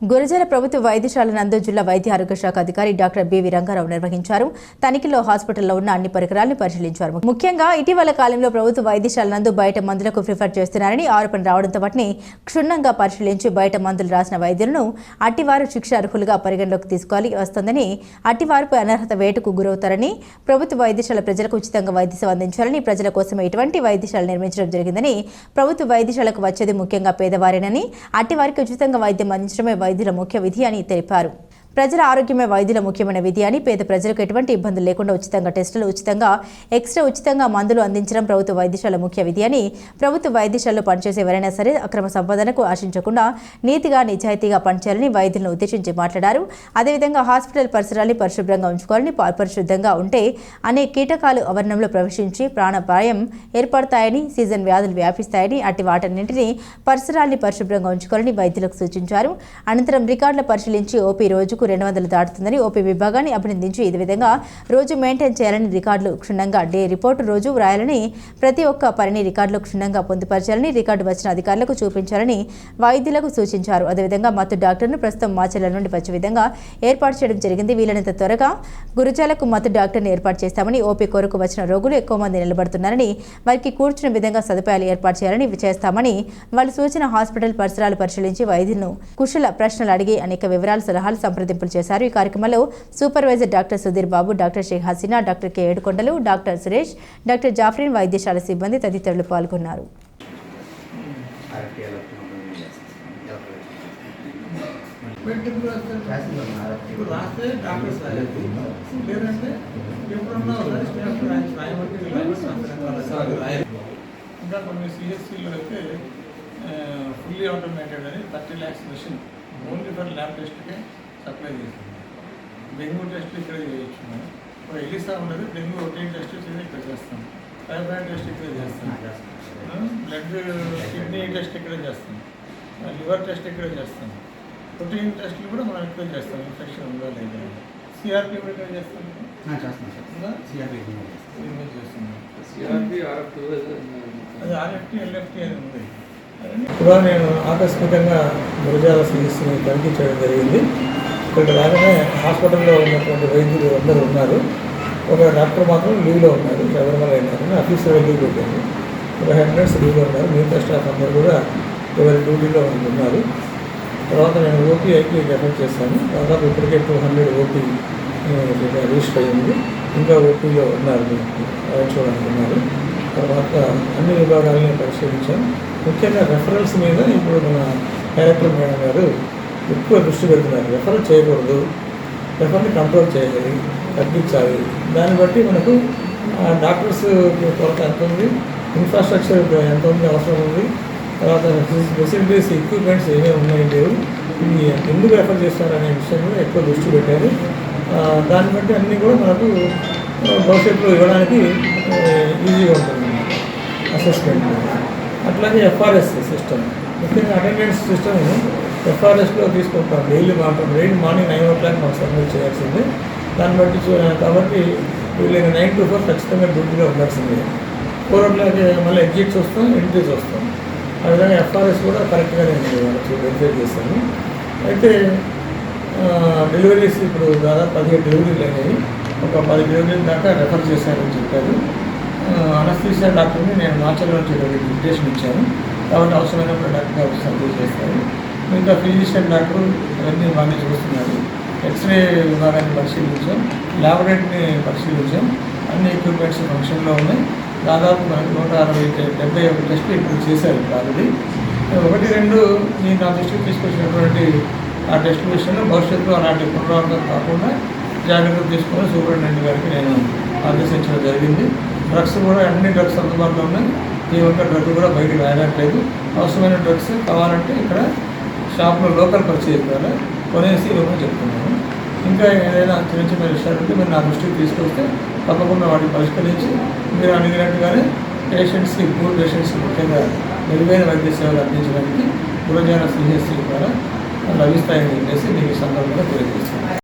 గురజాల ప్రభుత్వ వైద్యశాల నందు జిల్లా వైద్య ఆరోగ్య శాఖ అధికారి డాక్టర్ బివి రంగారావు నిర్వహించారు. తనిఖీలో హాస్పిటల్లో ఉన్న అన్ని పరికరాలను పరిశీలించారు. ముఖ్యంగా ఇటీవల కాలంలో ప్రభుత్వ వైద్యశాల నందు బయట మందులకు ప్రిఫర్ చేస్తున్నారని ఆరోపణ రావడంతో వాటిని క్షుణ్ణంగా పరిశీలించి బయట మందులు రాసిన వైద్యులను అట్టివారు శిక్ష అర్హులుగా పరిగణలోకి తీసుకోవాలి. వస్తుందని అట్టివారిపై అనర్హత వేటుకు గురవుతారని ప్రభుత్వ వైద్యశాల ప్రజలకు ఉచితంగా వైద్య సేవ అందించాలని ప్రజల కోసమే ఇటువంటి వైద్యశాల నిర్మించడం జరిగిందని ప్రభుత్వ వైద్యశాలకు వచ్చేది ముఖ్యంగా పేదవారేనని అట్టివారికి ఉచితంగా వైద్యం అందించడమే వైద్యుల ముఖ్య విధి అని తెలిపారు. ప్రజల ఆరోగ్యమే వైద్యుల ముఖ్యమైన విధి అని పేద ప్రజలకు ఎటువంటి ఇబ్బందులు లేకుండా ఉచితంగా టెస్టులు ఉచితంగా ఎక్స్రే ఉచితంగా మందులు అందించడం ప్రభుత్వ వైద్యశాల ముఖ్య విధి అని ప్రభుత్వ వైద్యశాలలో పనిచేసే ఎవరైనా సరే అక్రమ సంపాదనకు ఆశించకుండా నీతిగా నిజాయితీగా పనిచేయాలని వైద్యులను ఉద్దేశించి మాట్లాడారు. అదేవిధంగా హాస్పిటల్ పరిసరాల్ని పరిశుభ్రంగా ఉంచుకోవాలని పా- పరిశుద్ధంగా ఉంటే అనేక కీటకాలు ఆవరణంలో ప్రవేశించి ప్రాణపాయం ఏర్పడతాయని సీజన్ వ్యాధులు వ్యాపిస్తాయని అట్టి వాటన్నింటినీ పరిసరాల్ని పరిశుభ్రంగా ఉంచుకోవాలని వైద్యులకు సూచించారు. అనంతరం రికార్డుల పరిశీలించి ఓపీ రోజుకు రెండు వందలు దాటుతుందని ఓపీ విభాగాన్ని అభినందించి ఇదే విధంగా రోజు మెయింటైన్ చేయాలని రికార్డులు క్షుణ్ణంగా డే రిపోర్టు రోజు వ్రాయాలని ప్రతి ఒక్క పనిని రికార్డులు క్షుణ్ణంగా పొందుపరచాలని రికార్డు వచ్చిన అధికారులకు చూపించాలని వైద్యులకు సూచించారు. అదేవిధంగా మత్తు డాక్టర్ను ప్రస్తుతం మాచర్ల నుండి వచ్చే విధంగా ఏర్పాటు చేయడం జరిగింది. వీలైనంత త్వరగా గురుజాలకు మత్తు డాక్టర్ని ఏర్పాటు చేస్తామని ఓపీ కొరకు వచ్చిన రోగులు ఎక్కువ మంది నిలబడుతున్నారని వారికి కూర్చున్న విధంగా సదుపాయాలు ఏర్పాటు చేయాలని చేస్తామని వాళ్ళు సూచన హాస్పిటల్ పరిసరాలు పరిశీలించి వైద్యులను కుశల ప్రశ్నలు అడిగి అనేక వివరాలు సలహాలు సంప్రదింపులు చేశారు. ఈ కార్యక్రమంలో supervisor doctor Sudheer Babu doctor Shaik Haseena doctor K Yedukondalu doctor Suresh doctor Jafrin వైద్యశాల సిబ్బంది తదితరులు పాల్గొన్నారు. రాస్తే డాక్టర్స్ రాయలేదు లేదంటే ఎప్పుడన్నా ఇంకా కొన్ని సిఎస్సీలో అయితే ఫుల్లీ ఆటోమేటెడ్ అని thirty lakhs machine only for lab టెస్ట్కే supply చేస్తుంది. డెంగ్యూ టెస్ట్ ఇక్కడ చేయొచ్చు మనం ఇప్పుడు ఎలిసా ఉన్నది డెంగ్యూ రొటీన్ టెస్ట్ చేసి ఇక్కడ చేస్తాం టైఫాయిడ్ టెస్ట్ ఇక్కడ చేస్తాం బ్లడ్ కిడ్నీ టెస్ట్ ఇక్కడ చేస్తాం లివర్ టెస్ట్ ఇక్కడ చేస్తాం ప్రోటీన్ టెస్ట్లు కూడా మనం ఇక్కడ చేస్తాం ఇన్ఫెక్షన్ ఉందా లేదా సిఆర్పి కూడా ఇక్కడ చేస్తాం చేస్తున్నాం అది ఆర్ఎఫ్టీ ఎల్ఎఫ్టీ అని ఉంది. ఇప్పుడు నేను ఆకస్మికంగా గురజాల సిరీస్ని తనిఖీ చేయడం జరిగింది. ఇక్కడ రాగానే హాస్పిటల్లో ఉన్నటువంటి వైద్యులు అందరూ ఉన్నారు. ఒక డాక్టర్ మాత్రం లీవ్లో ఉన్నారు శబరిమల అయినారు ఆఫీసర్ లీవ్ పెట్టారు. ఒక హెడ్ నర్స్ లీవ్లో ఉన్నారు మిగతా స్టాఫ్ అందరూ కూడా ఎవరి డ్యూటీలో ఉన్నారు. తర్వాత నేను ఓపీ ఐపీ రెఫర్ చేస్తాను దాదాపు ఇప్పటికే టూ హండ్రెడ్ ఓపీ రిజిస్టర్ అయ్యింది. ఇంకా ఓపీలో ఉన్నారు చూడడానికి ఉన్నారు తర్వాత అన్ని విభాగాలని పరిశీలించాను ముఖ్యంగా రెఫరెన్స్ మీద ఇప్పుడు మన డైరెక్టర్ మేడం గారు ఎక్కువ దృష్టి పెడుతున్నారు. రెఫర్ చేయకూడదు. రెఫర్ని కంట్రోల్ చేయాలి. తగ్గించాలి. దాన్ని బట్టి మనకు ఆ, డాక్టర్స్ కొరత ఎంత ఉంది? ఇన్ఫ్రాస్ట్రక్చర్ ఎంత ఉంది? అవసరం ఉంది? తర్వాత ఫెసిలిటీస్ ఎక్విప్మెంట్స్ ఏమేమి ఉన్నాయి? లేవు. ఇవి ఎందుకు రెఫర్ చేస్తారనే విషయం మీద ఎక్కువ దృష్టి పెట్టారు. దాన్ని బట్టి అన్నీ కూడా మనకు భవిష్యత్తులో ఇవ్వడానికి ఈజీగా ఉంటుంది. అసెస్మెంట్ అట్లాగే ఎఫ్ఆర్ఎస్ సిస్టమ్ ముఖ్యంగా అటెండెన్స్ సిస్టమ్ ఎఫ్ఆర్ఎస్లో తీసుకుంటాం. డైలీ మాత్రం daily morning nine o'clock మాకు సబ్మిట్ చేయాల్సిందే. దాన్ని బట్టి కాబట్టి వీళ్ళకి నైన్ టు ఫోర్ ఖచ్చితంగా డ్యూటీలో ఉండాల్సిందే. ఫోర్ ఓ క్లాక్ మళ్ళీ ఎగ్జిట్స్ వస్తాం ఎంట్రీస్ వస్తాం. ఆ విధంగా ఎఫ్ఆర్ఎస్ కూడా కరెక్ట్గా నేను వెరిఫై చేస్తాను అయితే డెలివరీస్ ఇప్పుడు దాదాపు పదిహేడు డెలివరీలు అయినాయి ఒక పది డెలివరీల దాకా రెఫర్ చేశారని చెప్పారు. అనస్థీసియా డాక్టర్ని నేను నాచురల్ చేయడానికి ఉద్దేశం ఇచ్చాను. కాబట్టి అవసరమైనప్పుడు డాక్టర్ గారు సర్జరీ చేస్తారు ఇంకా ఫిజిషియన్ డాక్టర్ అవన్నీ బాగానే చూస్తున్నారు. ఎక్స్రే విభాగాన్ని పరిశీలించాం. ల్యాబొరేటరీని పరిశీలించాం. అన్ని ఎక్విప్మెంట్స్ ఫంక్షన్లో ఉన్నాయి. దాదాపు మనకు నూట అరవై డెబ్బై ఒక టెస్ట్లు ఇప్పుడు చేశారు ఆల్రెడీ ఒకటి రెండు నేను నా దృష్టికి తీసుకొచ్చినటువంటి ఆ టెస్ట్ విషయంలో భవిష్యత్తులో అలాంటి పునరావృతం కాకుండా జాగ్రత్తలు తీసుకొని సూపరింటెండెంట్ గారికి నేను ఆదేశించడం జరిగింది. డ్రగ్స్ కూడా అన్ని డ్రగ్స్ అందుబాటులో ఉన్నాయి? ఈ ఒక్క డ్రగ్ కూడా బయటకు రాయట్లేదు అవసరమైన డ్రగ్స్ కావాలంటే ఇక్కడ షాప్లో లోకల్ పర్చేజ్ ద్వారా కొనేసి ఇవ్వమని చెప్తున్నాను. ఇంకా ఏదైనా చిన్న చిన్న విషయాలు ఉంటే మీరు నా దృష్టికి తీసుకొస్తే తప్పకుండా వాటిని పరిష్కరించి మీరు అడిగినట్టుగానే పేషెంట్స్కి పూర్ పేషెంట్స్కి ముఖ్యంగా మెరుగైన వైద్య సేవలు అందించడానికి గురజాన సిహెచ్సి ద్వారా లభిస్తాయని చెప్పేసి మీకు సందర్భంగా తెలియజేస్తున్నాను.